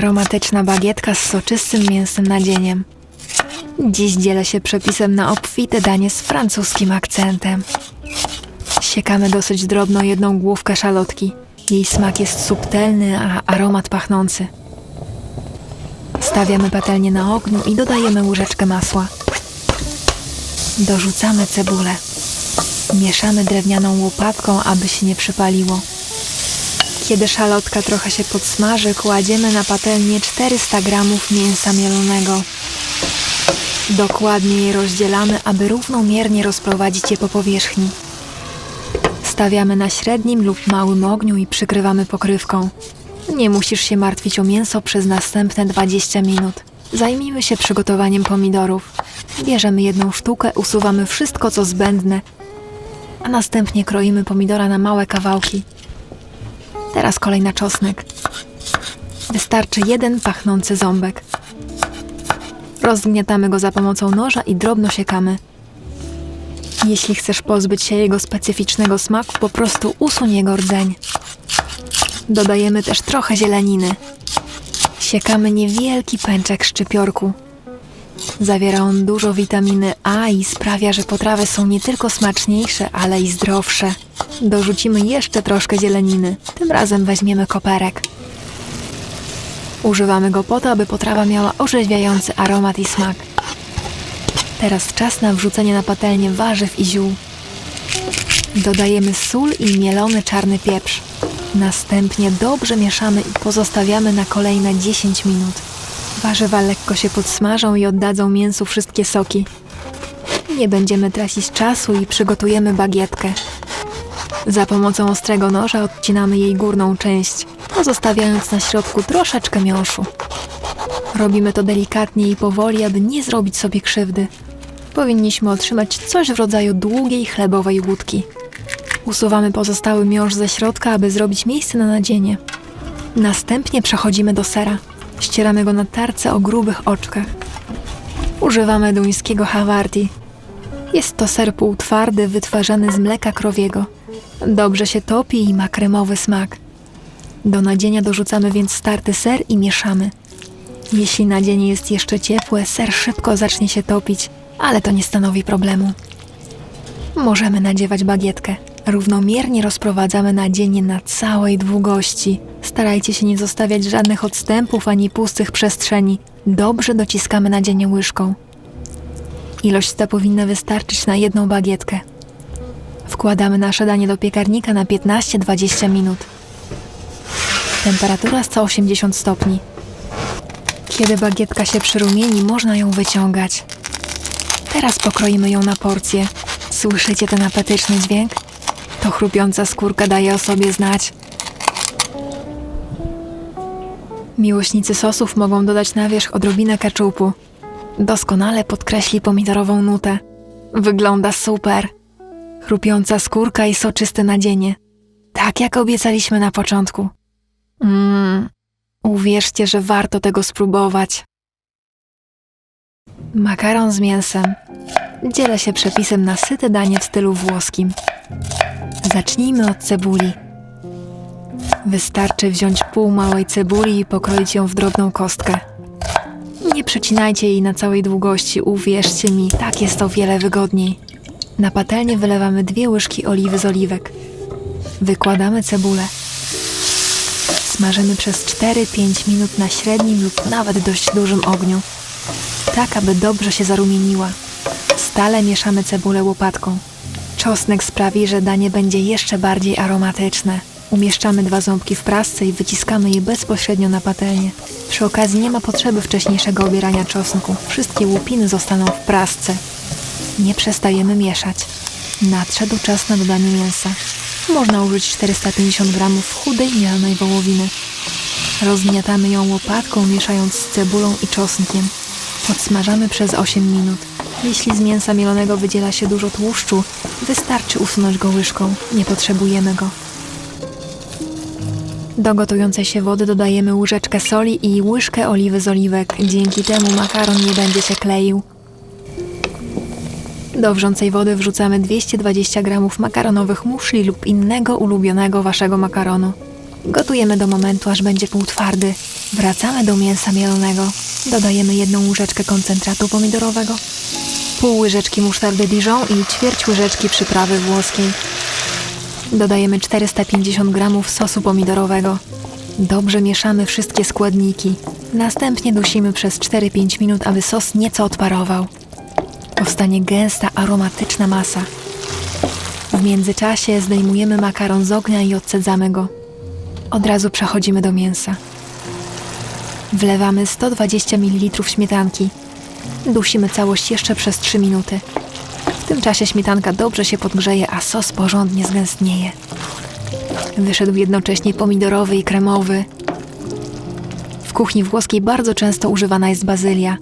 Aromatyczna bagietka z soczystym mięsnym nadzieniem. Dziś dzielę się przepisem na obfite danie z francuskim akcentem. Siekamy dosyć drobno jedną główkę szalotki. Jej smak jest subtelny, a aromat pachnący. Stawiamy patelnię na ogniu i dodajemy łyżeczkę masła. Dorzucamy cebulę. Mieszamy drewnianą łopatką, aby się nie przypaliło. Kiedy szalotka trochę się podsmaży, kładziemy na patelnię 400 gramów mięsa mielonego. Dokładnie je rozdzielamy, aby równomiernie rozprowadzić je po powierzchni. Stawiamy na średnim lub małym ogniu i przykrywamy pokrywką. Nie musisz się martwić o mięso przez następne 20 minut. Zajmijmy się przygotowaniem pomidorów. Bierzemy jedną sztukę, usuwamy wszystko co zbędne, a następnie kroimy pomidora na małe kawałki. Teraz kolej na czosnek. Wystarczy jeden pachnący ząbek. Rozgniatamy go za pomocą noża i drobno siekamy. Jeśli chcesz pozbyć się jego specyficznego smaku, po prostu usuń jego rdzeń. Dodajemy też trochę zieleniny. Siekamy niewielki pęczek szczypiorku. Zawiera on dużo witaminy A i sprawia, że potrawy są nie tylko smaczniejsze, ale i zdrowsze. Dorzucimy jeszcze troszkę zieleniny. Tym razem weźmiemy koperek. Używamy go po to, aby potrawa miała orzeźwiający aromat i smak. Teraz czas na wrzucenie na patelnię warzyw i ziół. Dodajemy sól i mielony czarny pieprz. Następnie dobrze mieszamy i pozostawiamy na kolejne 10 minut. Warzywa lekko się podsmażą i oddadzą mięsu wszystkie soki. Nie będziemy tracić czasu i przygotujemy bagietkę. Za pomocą ostrego noża odcinamy jej górną część, pozostawiając na środku troszeczkę miąższu. Robimy to delikatnie i powoli, aby nie zrobić sobie krzywdy. Powinniśmy otrzymać coś w rodzaju długiej chlebowej łódki. Usuwamy pozostały miąższ ze środka, aby zrobić miejsce na nadzienie. Następnie przechodzimy do sera. Ścieramy go na tarce o grubych oczkach. Używamy duńskiego Havarti. Jest to ser półtwardy wytwarzany z mleka krowiego. Dobrze się topi i ma kremowy smak. Do nadzienia dorzucamy więc starty ser i mieszamy. Jeśli nadzienie jest jeszcze ciepłe, ser szybko zacznie się topić, ale to nie stanowi problemu. Możemy nadziewać bagietkę. Równomiernie rozprowadzamy nadzienie na całej długości. Starajcie się nie zostawiać żadnych odstępów ani pustych przestrzeni. Dobrze dociskamy nadzienie łyżką. Ilość ta powinna wystarczyć na jedną bagietkę. Wkładamy nasze danie do piekarnika na 15-20 minut. Temperatura 180 stopni. Kiedy bagietka się przyrumieni, można ją wyciągać. Teraz pokroimy ją na porcje. Słyszycie ten apetyczny dźwięk? To chrupiąca skórka daje o sobie znać. Miłośnicy sosów mogą dodać na wierzch odrobinę keczupu. Doskonale podkreśli pomidorową nutę. Wygląda super. Chrupiąca skórka i soczyste nadzienie. Tak jak obiecaliśmy na początku. Mmm, uwierzcie, że warto tego spróbować. Makaron z mięsem. Dzielę się przepisem na syte danie w stylu włoskim. Zacznijmy od cebuli. Wystarczy wziąć pół małej cebuli i pokroić ją w drobną kostkę. Nie przecinajcie jej na całej długości, uwierzcie mi, tak jest o wiele wygodniej. Na patelnię wylewamy dwie łyżki oliwy z oliwek. Wykładamy cebulę. Smażymy przez 4-5 minut na średnim lub nawet dość dużym ogniu. Tak, aby dobrze się zarumieniła. Stale mieszamy cebulę łopatką. Czosnek sprawi, że danie będzie jeszcze bardziej aromatyczne. Umieszczamy dwa ząbki w prasce i wyciskamy je bezpośrednio na patelnię. Przy okazji nie ma potrzeby wcześniejszego obierania czosnku. Wszystkie łupiny zostaną w prasce. Nie przestajemy mieszać. Nadszedł czas na dodanie mięsa. Można użyć 450 gramów chudej, mielonej wołowiny. Rozgniatamy ją łopatką, mieszając z cebulą i czosnkiem. Podsmażamy przez 8 minut. Jeśli z mięsa mielonego wydziela się dużo tłuszczu, wystarczy usunąć go łyżką. Nie potrzebujemy go. Do gotującej się wody dodajemy łyżeczkę soli i łyżkę oliwy z oliwek. Dzięki temu makaron nie będzie się kleił. Do wrzącej wody wrzucamy 220 g makaronowych muszli lub innego ulubionego waszego makaronu. Gotujemy do momentu, aż będzie półtwardy. Wracamy do mięsa mielonego. Dodajemy jedną łyżeczkę koncentratu pomidorowego, pół łyżeczki musztardy Dijon i ćwierć łyżeczki przyprawy włoskiej. Dodajemy 450 gramów sosu pomidorowego. Dobrze mieszamy wszystkie składniki. Następnie dusimy przez 4-5 minut, aby sos nieco odparował. Powstanie gęsta, aromatyczna masa. W międzyczasie zdejmujemy makaron z ognia i odcedzamy go. Od razu przechodzimy do mięsa. Wlewamy 120 ml śmietanki. Dusimy całość jeszcze przez 3 minuty. W tym czasie śmietanka dobrze się podgrzeje, a sos porządnie zgęstnieje. Wyszedł jednocześnie pomidorowy i kremowy. W kuchni włoskiej bardzo często używana jest bazylia.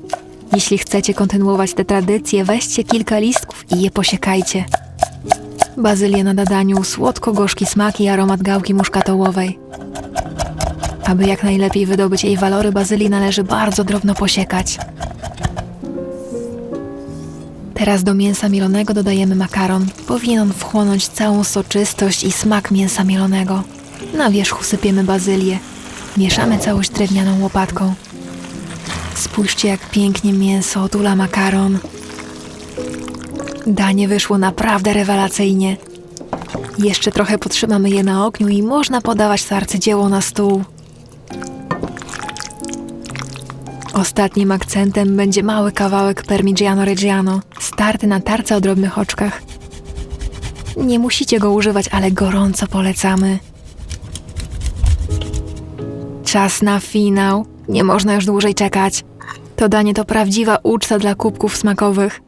Jeśli chcecie kontynuować tę tradycję, weźcie kilka listków i je posiekajcie. Bazylia nada daniu słodko-gorzki smak i aromat gałki muszkatołowej. Aby jak najlepiej wydobyć jej walory, bazylii należy bardzo drobno posiekać. Teraz do mięsa mielonego dodajemy makaron. Powinien on wchłonąć całą soczystość i smak mięsa mielonego. Na wierzchu sypiemy bazylię. Mieszamy całość drewnianą łopatką. Spójrzcie, jak pięknie mięso otula makaron. Danie wyszło naprawdę rewelacyjnie. Jeszcze trochę potrzymamy je na ogniu i można podawać to arcydzieło na stół. Ostatnim akcentem będzie mały kawałek Parmigiano Reggiano, starty na tarce o drobnych oczkach. Nie musicie go używać, ale gorąco polecamy. Czas na finał. Nie można już dłużej czekać. To danie to prawdziwa uczta dla kubków smakowych.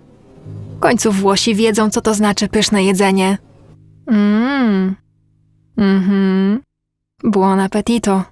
W końcu Włosi wiedzą, co to znaczy pyszne jedzenie. Mmm. Mhm. Buon appetito.